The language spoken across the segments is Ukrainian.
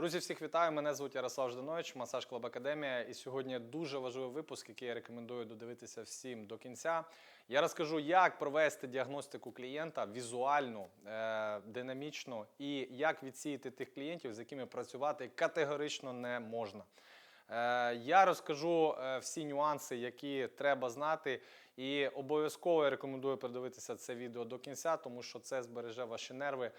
Друзі, всіх вітаю! Мене звуть Ярослав Жданович, масаж Клаб Академія. І сьогодні дуже важливий випуск, який я рекомендую додивитися всім до кінця. Я розкажу, як провести діагностику клієнта візуальну, е, динамічно і як відсіяти тих клієнтів, з якими працювати категорично не можна. Е, Я розкажу е, всі нюанси, які треба знати, і обов'язково рекомендую передивитися це відео до кінця, тому що це збереже ваші нерви,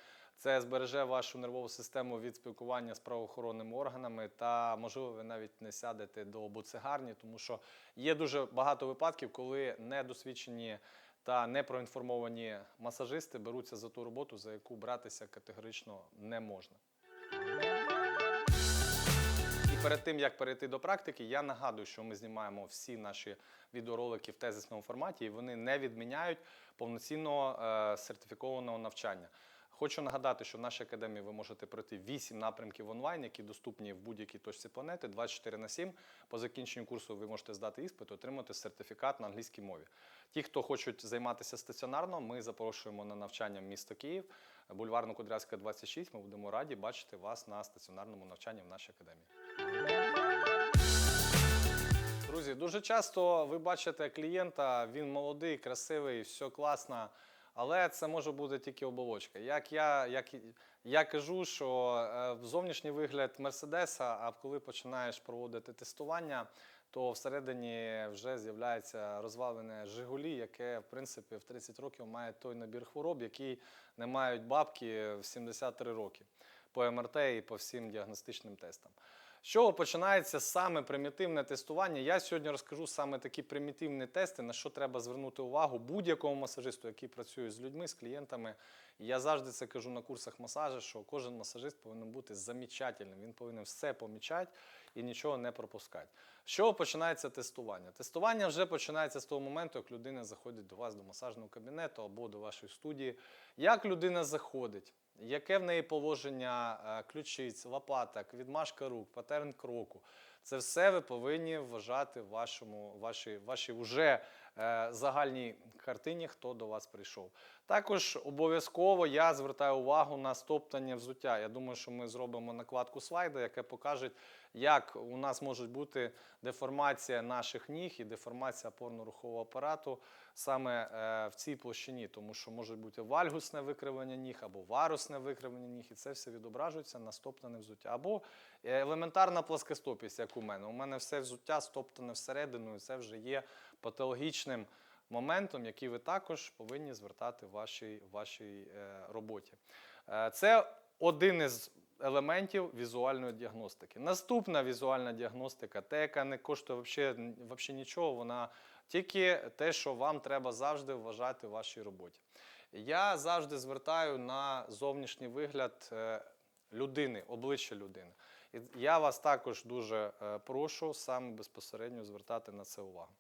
це збереже вашу нервову систему від спілкування з правоохоронними органами, та можливо ви навіть не сядете до буцегарні, тому що є дуже багато випадків, коли недосвідчені та непроінформовані масажисти беруться за ту роботу, за яку братися категорично не можна. Перед тим як перейти до практики, я нагадую, що ми знімаємо всі наші відеоролики в тезисному форматі, і вони не відміняють повноцінного е, сертифікованого навчання. Хочу нагадати, що в нашій академії ви можете пройти 8 напрямків онлайн, які доступні в будь-якій точці планети 24 на 7. По закінченню курсу ви можете здати іспит, отримати сертифікат на англійській мові. Ті, хто хочуть займатися стаціонарно, ми запрошуємо на навчання в місто Київ, бульварно Кудрявська, 26. Ми будемо раді бачити вас на стаціонарному навчанні в нашій академії. Друзі, дуже часто ви бачите клієнта, він молодий, красивий, все класно, але це може бути тільки оболочка. Як я, як я кажу, що е, зовнішній вигляд Мерседеса, а коли починаєш проводити тестування, то всередині вже з'являється розвалене Жигулі, яке в принципі в 30 років має той набір хвороб, який не мають бабки в 73 роки по МРТ і по всім діагностичним тестам. З чого починається саме примітивне тестування? Я сьогодні розкажу саме такі примітивні тести, на що треба звернути увагу будь-якому масажисту, який працює з людьми, з клієнтами. Я завжди це кажу на курсах масажу, що кожен масажист повинен бути замічательним. Він повинен все помічати і нічого не пропускати. З чого починається тестування? Тестування вже починається з того моменту, як людина заходить до вас до масажного кабінету або до вашої студії. Як людина заходить? Яке в неї положення е, ключиць, лопаток, відмашка рук, патерн кроку. Це все ви повинні вважати в вашому, вашій, вашій вже е, загальній картині, хто до вас прийшов. Також обов'язково я звертаю увагу на стоптання взуття. Я думаю, що ми зробимо накладку слайда, яке покаже, як у нас може бути деформація наших ніг і деформація опорно-рухового апарату саме е, в цій площині, тому що може бути вальгусне викривлення ніг або варусне викривлення ніг, і це все відображується на стоптане взуття. Або е, елементарна плоскостопість, як у мене. У мене все взуття стоптане всередину, і це вже є патологічним моментом, який ви також повинні звертати в вашій, вашій е, роботі. Е, це один із елементів візуальної діагностики. Наступна візуальна діагностика, те, яка не коштує взагалі, взагалі нічого, вона тільки те, що вам треба завжди вважати в вашій роботі. Я завжди звертаю на зовнішній вигляд е, людини, обличчя людини. І я вас також дуже прошу саме безпосередньо звертати на це увагу.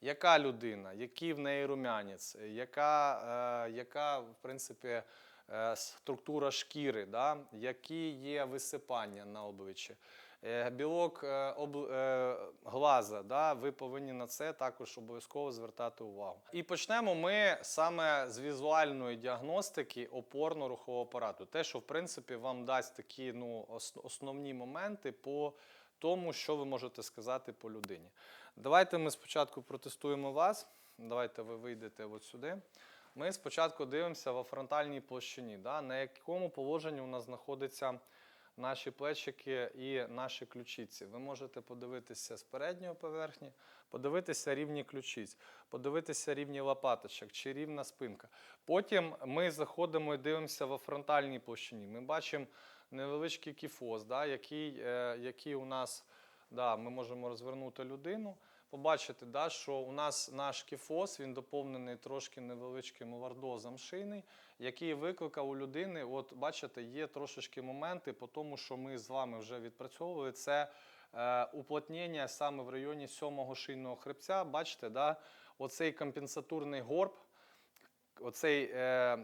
Яка людина, який в неї рум'янець, яка, е, яка в принципі, е, структура шкіри, да? які є висипання на обличчі, е, білок е, об, е, глаза, да? ви повинні на це також обов'язково звертати увагу. І почнемо ми саме з візуальної діагностики опорно-рухового апарату. Те, що в принципі вам дасть такі ну, основні моменти по тому, що ви можете сказати по людині. Давайте ми спочатку протестуємо вас. Давайте ви вийдете от сюди. Ми спочатку дивимося в фронтальній площині, да, на якому положенні у нас знаходяться наші плечики і наші ключиці. Ви можете подивитися з передньої поверхні, подивитися рівні ключиць, подивитися рівні лопаточок чи рівна спинка. Потім ми заходимо і дивимося в фронтальній площині. Ми бачимо невеличкий кіфоз, да, який, е, який у нас да, ми можемо розвернути людину. Побачити, да, що у нас наш кіфоз він доповнений трошки невеличким лордозом шийний, який викликав у людини. От бачите, є трошечки моменти по тому, що ми з вами вже відпрацьовували. Це е, уплотнення саме в районі сьомого шийного хребця. Бачите, да, оцей компенсаторний горб, оцей е,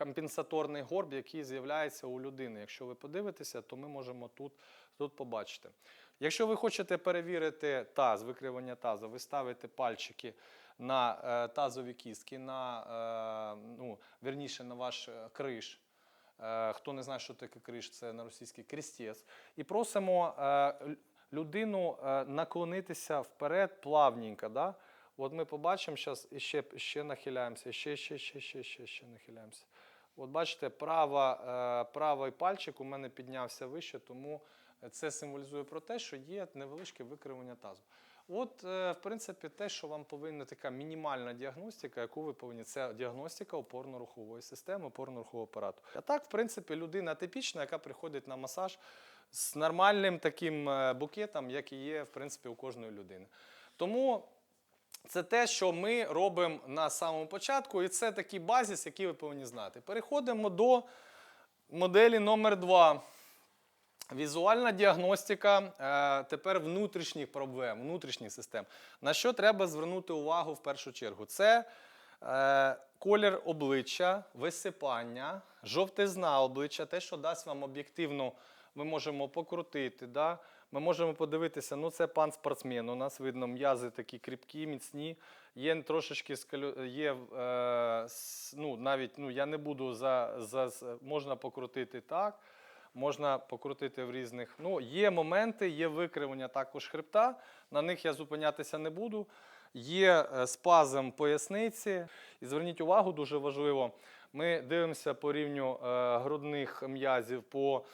компенсаторний горб, який з'являється у людини. Якщо ви подивитеся, то ми можемо тут, тут побачити. Якщо ви хочете перевірити таз, викривлення тазу, ви ставите пальчики на е, тазові кістки, на, е, ну, верніше на ваш е, криш. Е, Хто не знає, що таке криш, це на російський крістець. І просимо е, людину е, наклонитися вперед плавненько. Да? От ми побачимо зараз і ще, ще нахиляємося, ще, ще, ще, ще, ще, ще нахиляємося. От бачите, права, е, правий пальчик у мене піднявся вище, тому це символізує про те, що є невеличке викривлення тазу. От, е, в принципі, те, що вам повинна така мінімальна діагностика, яку ви повинні, це діагностика опорно-рухової системи, опорно-рухового апарату. А так, в принципі, людина типічна, яка приходить на масаж з нормальним таким е, букетом, як і є, в принципі, у кожної людини. Тому це те, що ми робимо на самому початку, і це такий базіс, який ви повинні знати. Переходимо до моделі номер 2. Візуальна діагностика е, тепер внутрішніх проблем, внутрішніх систем. На що треба звернути увагу в першу чергу? Це е, колір обличчя, висипання, жовтизна обличчя, те, що дасть вам об'єктивно, ми можемо покрутити. Да? Ми можемо подивитися, ну це пан спортсмен. У нас видно м'язи такі кріпкі, міцні. Є трошечки є, е, ну, навіть ну, я не буду за, за можна покрутити так можна покрутити в різних. Ну, є моменти, є викривлення також хребта. На них я зупинятися не буду. Є е, спазм поясниці. І зверніть увагу, дуже важливо. Ми дивимося по рівню е, грудних м'язів. По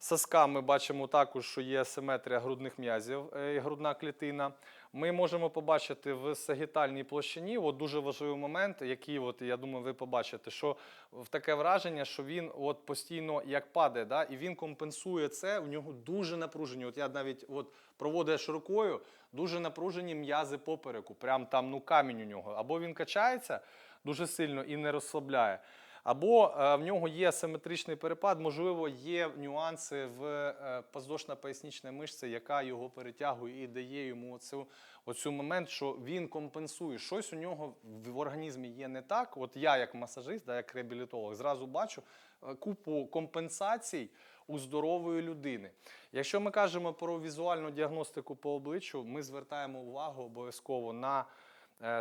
соскам ми бачимо також, що є симетрія грудних м'язів е, і грудна клітина. Ми можемо побачити в сагітальній площині, от дуже важливий момент, який, от, я думаю, ви побачите, що в таке враження, що він от постійно як падає, да, і він компенсує це, в нього дуже напружені. От я навіть от проводиш рукою, дуже напружені м'язи попереку, прям там ну камінь у нього. Або він качається дуже сильно і не розслабляє. Або е, в нього є симетричний перепад, можливо, є нюанси в е, поздошно-пояснічній мишці, яка його перетягує і дає йому оцю, оцю момент, що він компенсує. Щось у нього в організмі є не так. От я, як масажист, да, як реабілітолог, зразу бачу е, купу компенсацій у здорової людини. Якщо ми кажемо про візуальну діагностику по обличчю, ми звертаємо увагу обов'язково на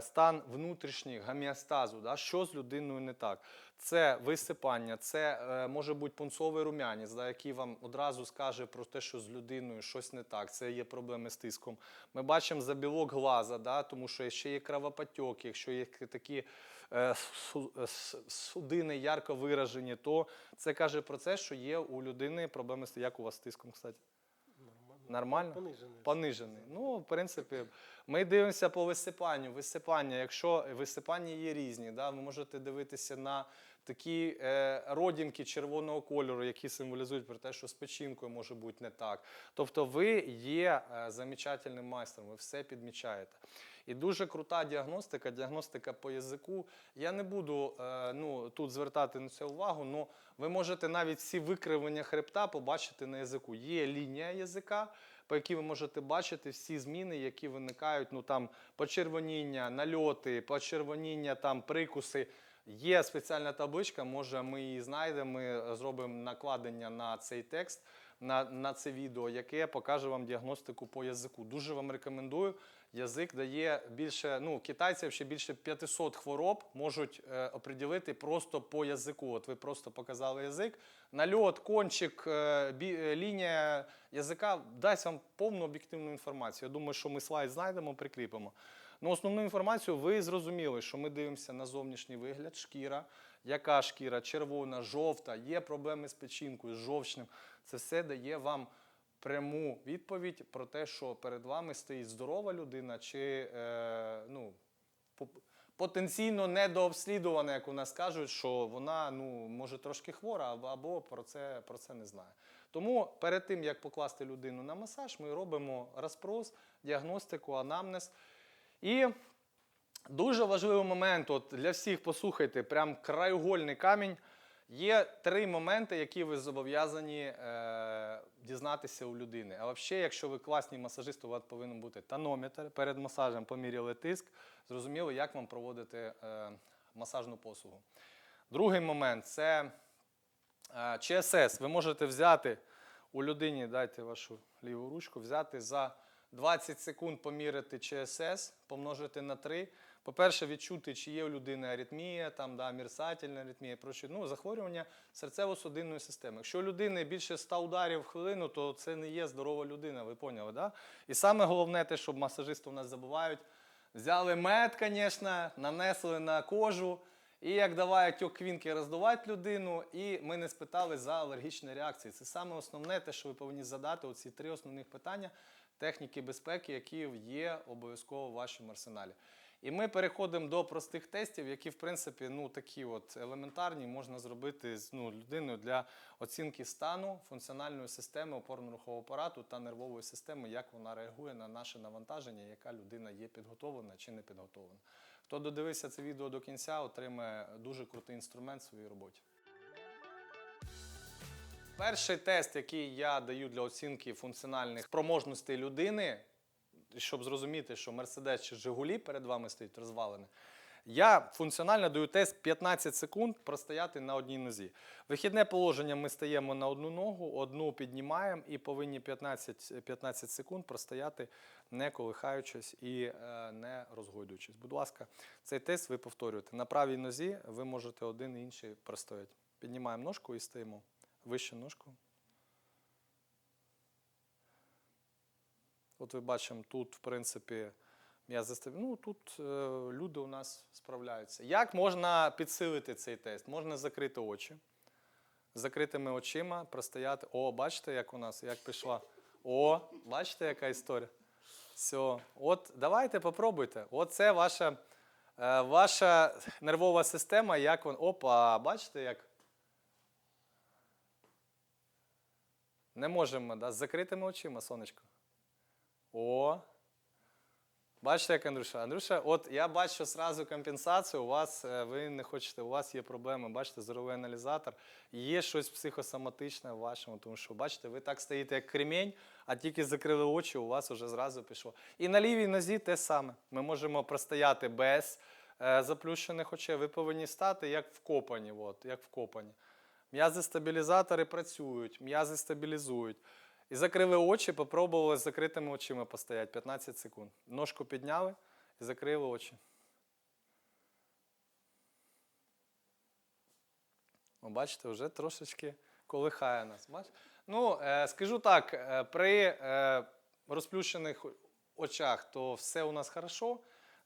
стан внутрішнього гомеостазу, да, що з людиною не так. Це висипання, це е, може бути пунцовий рум'янець, да, який вам одразу скаже про те, що з людиною щось не так, це є проблеми з тиском. Ми бачимо забілок глаза, да, тому що ще є кровопотьок, якщо є такі е, е, судини ярко виражені, то це каже про те, що є у людини проблеми з як у вас з тиском, кстати. Нормально? Понижений. Понижений. Ну, в принципі, ми дивимося по висипанню. Висипання, якщо висипання є різні, да, ви можете дивитися на такі е, родінки червоного кольору, які символізують про те, що з печінкою може бути не так. Тобто ви є е, замечательним майстром, ви все підмічаєте. І дуже крута діагностика, діагностика по язику. Я не буду е, ну, тут звертати на це увагу, але ви можете навіть всі викривлення хребта побачити на язику. Є лінія язика, по якій ви можете бачити всі зміни, які виникають, ну там почервоніння, нальоти, почервоніння, там прикуси. Є спеціальна табличка, може ми її знайдемо, ми зробимо накладення на цей текст, на, на це відео, яке покаже вам діагностику по язику. Дуже вам рекомендую. Язик дає більше, ну, китайців ще більше 500 хвороб можуть е, оприділити просто по язику. От ви просто показали язик. Нальот, кончик, е, бі, е, лінія язика дасть вам повну об'єктивну інформацію. Я думаю, що ми слайд знайдемо, прикріпимо. Ну, основну інформацію ви зрозуміли, що ми дивимося на зовнішній вигляд, шкіра, яка шкіра, червона, жовта, є проблеми з печінкою, з жовчним. Це все дає вам пряму відповідь про те, що перед вами стоїть здорова людина, чи е, ну, потенційно недообслідувана, як у нас кажуть, що вона ну, може трошки хвора або, про, це, про це не знає. Тому перед тим, як покласти людину на масаж, ми робимо розпрос, діагностику, анамнез. І Дуже важливий момент, от для всіх послухайте, прям краєугольний камінь. Є три моменти, які ви зобов'язані е, дізнатися у людини. А взагалі, якщо ви класний масажист, у вас повинен бути тонометр. Перед масажем поміряли тиск, зрозуміло, як вам проводити е, масажну послугу. Другий момент це е, ЧСС. Ви можете взяти у людині, дайте вашу ліву ручку, взяти за 20 секунд поміряти ЧСС, помножити на 3. По-перше, відчути, чи є у людини аритмія, там, да, мерцательна аритмія, прочі, ну, захворювання серцево-судинної системи. Якщо у людини більше 100 ударів в хвилину, то це не є здорова людина, ви поняли, да? І саме головне те, щоб масажисти у нас забувають, взяли мед, звісно, нанесли на кожу, і як давай квінки роздувати людину, і ми не спитали за алергічні реакції. Це саме основне, те, що ви повинні задати, оці три основних питання техніки безпеки, які є обов'язково в вашому арсеналі. І ми переходимо до простих тестів, які, в принципі, ну такі от елементарні можна зробити з ну, людиною для оцінки стану функціональної системи опорно-рухового апарату та нервової системи, як вона реагує на наше навантаження, яка людина є підготовлена чи не підготовлена. Хто додивився це відео до кінця, отримає дуже крутий інструмент в своїй роботі. Перший тест, який я даю для оцінки функціональних спроможностей людини, щоб зрозуміти, що Мерседес чи Жигулі перед вами стоїть розвалене, я функціонально даю тест 15 секунд простояти на одній нозі. Вихідне положення ми стаємо на одну ногу, одну піднімаємо і повинні 15, 15 секунд простояти, не колихаючись і е, не розгойдуючись. Будь ласка, цей тест ви повторюєте. На правій нозі ви можете один і інший простояти. Піднімаємо ножку і стоїмо. Вище ножку. От ви бачимо, тут, в принципі, м'язи стаб- Ну, тут е, люди у нас справляються. Як можна підсилити цей тест? Можна закрити очі. Закритими очима простояти. О, бачите, як у нас, як пішла. О, бачите, яка історія. Все. От давайте попробуйте. Оце ваша, е, ваша нервова система, як вон. Опа, бачите, як. Не можемо, да? з закритими очима, сонечко. О. Бачите, як Андрюша? Андрюша, от я бачу зразу компенсацію. У вас е, ви не хочете, у вас є проблеми, бачите, зоровий аналізатор. Є щось психосоматичне в вашому, тому що, бачите, ви так стоїте, як кремінь, а тільки закрили очі, у вас вже зразу пішло. І на лівій нозі те саме. Ми можемо простояти без е, заплющених очей. Ви повинні стати як вкопані. От, як вкопані. М'язи стабілізатори працюють, м'язи стабілізують. І закрили очі, попробували з закритими очима постояти 15 секунд. Ножку підняли і закрили очі. О, бачите, вже трошечки колихає нас. Бачите? Ну, е, скажу так, е, при е, розплющених очах то все у нас хорошо.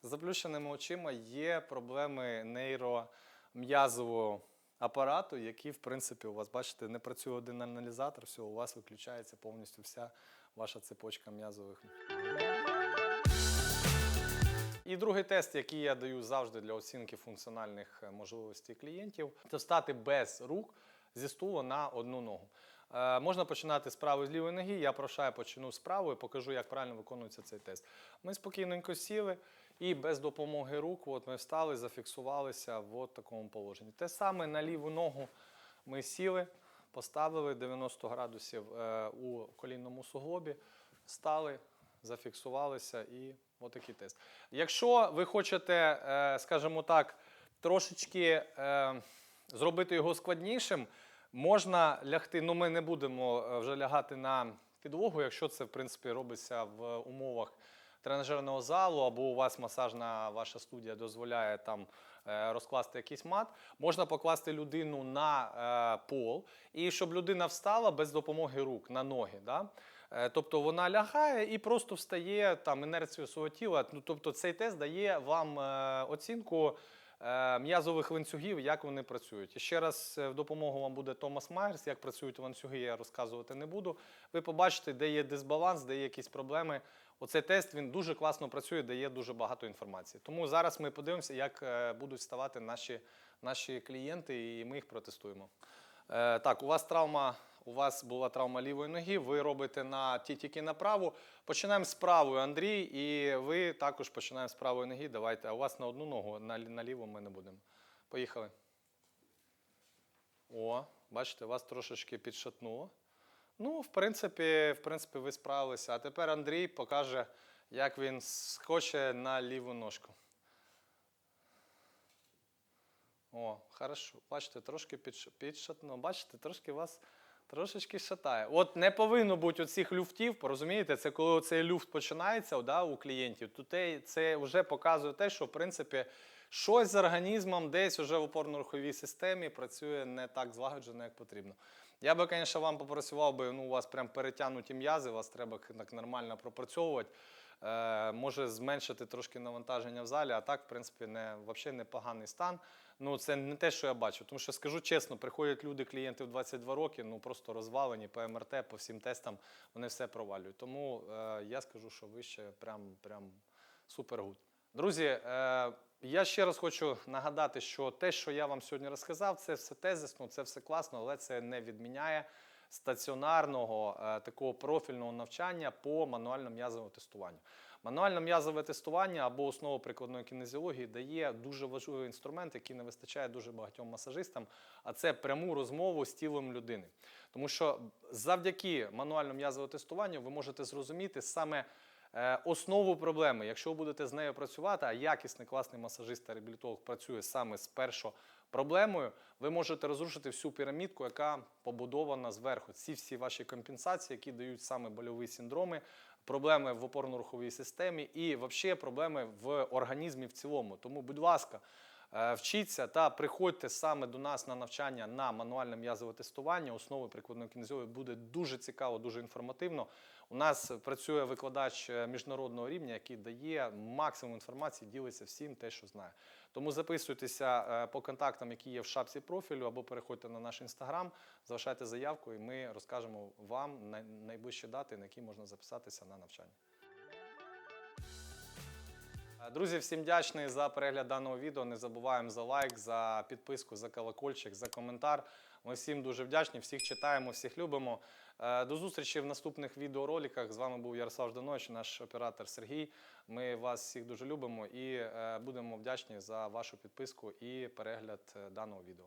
З заплющеними очима є проблеми нейром'язового апарату, які, в принципі, у вас, бачите, не працює один аналізатор, все, у вас виключається повністю вся ваша цепочка м'язових. І другий тест, який я даю завжди для оцінки функціональних е, можливостей клієнтів, це стати без рук зі стулу на одну ногу. Е, можна починати з правої з лівої ноги. Я прошаю, почну з правої, покажу, як правильно виконується цей тест. Ми спокійненько сіли і без допомоги рук от ми встали, зафіксувалися в такому положенні. Те саме на ліву ногу ми сіли, поставили 90 градусів е, у колінному суглобі, стали, зафіксувалися і отакий тест. Якщо ви хочете, е, скажімо так, трошечки е, зробити його складнішим, можна лягти. Ну, ми не будемо вже лягати на підлогу, якщо це в принципі робиться в умовах тренажерного залу, або у вас масажна ваша студія дозволяє там е, розкласти якийсь мат. Можна покласти людину на е, пол, і щоб людина встала без допомоги рук на ноги. Да? Е, Тобто вона лягає і просто встає там інерцію свого тіла. Ну, тобто цей тест дає вам оцінку м'язових ланцюгів, як вони працюють. І ще раз в допомогу вам буде Томас Майерс, як працюють ланцюги, я розказувати не буду. Ви побачите, де є дисбаланс, де є якісь проблеми. Оцей тест він дуже класно працює, дає дуже багато інформації. Тому зараз ми подивимося, як е, будуть ставати наші, наші клієнти, і ми їх протестуємо. Е, так, у вас травма. У вас була травма лівої ноги, ви робите на ті тільки на праву. Починаємо з правої, Андрій, і ви також починаємо з правої ноги. Давайте. А у вас на одну ногу, на, на ліву ми не будемо. Поїхали. О, бачите, вас трошечки підшатнуло. Ну, в принципі, в принципі, ви справилися. А тепер Андрій покаже, як він скоче на ліву ножку. О, хорошо. Бачите, трошки підш- підшатно. Бачите, трошки вас Трошечки шатає. От не повинно бути оцих люфтів, розумієте? Це коли цей люфт починається да, у клієнтів, то це вже показує те, що в принципі щось з організмом десь вже в опорно-руховій системі працює не так злагоджено, як потрібно. Я би, звісно, вам попрацював би, ну, у вас прям перетягнуті м'язи, вас треба так нормально пропрацьовувати. Е, може зменшити трошки навантаження в залі, а так, в принципі, не, взагалі непоганий стан. Ну, це не те, що я бачу. Тому що скажу чесно, приходять люди, клієнти в 22 роки, ну просто розвалені по МРТ, по всім тестам, вони все провалюють. Тому е, я скажу, що ви ще прям, прям супер-гуд. Друзі, е, я ще раз хочу нагадати, що те, що я вам сьогодні розказав, це все тезисно, це все класно, але це не відміняє стаціонарного е, такого профільного навчання по мануально-м'язовому тестуванню. Мануально-м'язове тестування або основа прикладної кінезіології дає дуже важливий інструмент, який не вистачає дуже багатьом масажистам, а це пряму розмову з тілом людини. Тому що завдяки мануально-м'язовому тестуванню ви можете зрозуміти саме основу проблеми. Якщо ви будете з нею працювати, а якісний класний масажист та реабілітолог працює саме з першою проблемою, ви можете розрушити всю пірамідку, яка побудована зверху. Ці всі ваші компенсації, які дають саме больові синдроми, проблеми в опорно-руховій системі і взагалі проблеми в організмі в цілому. Тому, будь ласка. Е, Вчіться та приходьте саме до нас на навчання на мануальне м'язове тестування. Основи прикладної кінезіології буде дуже цікаво, дуже інформативно. У нас працює викладач е, міжнародного рівня, який дає максимум інформації, ділиться всім те, що знає. Тому записуйтеся е, по контактам, які є в шапці профілю, або переходьте на наш інстаграм, залишайте заявку, і ми розкажемо вам найближчі дати, на які можна записатися на навчання. Е, Друзі, всім вдячний за перегляд даного відео. Не забуваємо за лайк, за підписку, за колокольчик, за коментар. Ми всім дуже вдячні, всіх читаємо, всіх любимо. Е, До зустрічі в наступних відеороликах. З вами був Ярослав Жданович, наш оператор Сергій. Ми вас всіх дуже любимо і е, будемо вдячні за вашу підписку і перегляд е, даного відео.